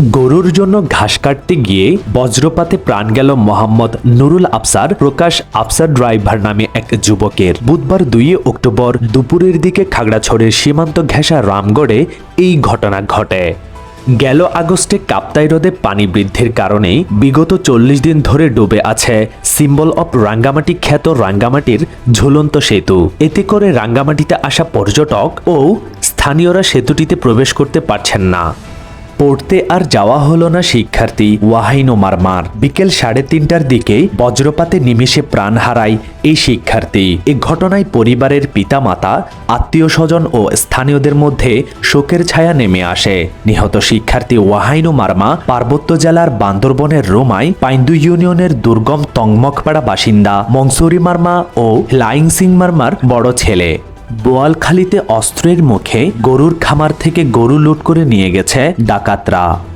গরুর জন্য ঘাস কাটতে গিয়ে বজ্রপাতে প্রাণ গেল মোহাম্মদ নুরুল আফসার, প্রকাশ আফসার ড্রাইভার নামে এক যুবকের। বুধবার দুই অক্টোবর দুপুরের দিকে খাগড়াছড়ের সীমান্ত ঘেঁষা রামগড়ে এই ঘটনা ঘটে। গেল আগস্টে কাপ্তাই হ্রদে পানি বৃদ্ধির কারণে বিগত চল্লিশ দিন ধরে ডুবে আছে সিম্বল অফ রাঙ্গামাটি খ্যাত রাঙ্গামাটির ঝুলন্ত সেতু। এতে করে রাঙ্গামাটিতে আসা পর্যটক ও স্থানীয়রা সেতুটিতে প্রবেশ করতে পারছেন না। পড়তে আর যাওয়া হলো না শিক্ষার্থী। ওয়াহাইনো মারমার বিকেল সাড়ে তিনটার দিকে বজ্রপাতে নিমিষে প্রাণ হারায় এই শিক্ষার্থী। এ ঘটনায় পরিবারের পিতামাতা আত্মীয় স্বজন ও স্থানীয়দের মধ্যে শোকের ছায়া নেমে আসে। নিহত শিক্ষার্থী ওয়াহাইনো মারমা পার্বত্য জেলার বান্দরবনের রোমায় পাইন্দু ইউনিয়নের দুর্গম তংমকপাড়া বাসিন্দা মনসুরি মারমা ও লাইং সিং মারমার বড় ছেলে। বোয়ালখালীতে অস্ত্রের মুখে গরুর খামার থেকে গরু লুট করে নিয়ে গেছে ডাকাতরা।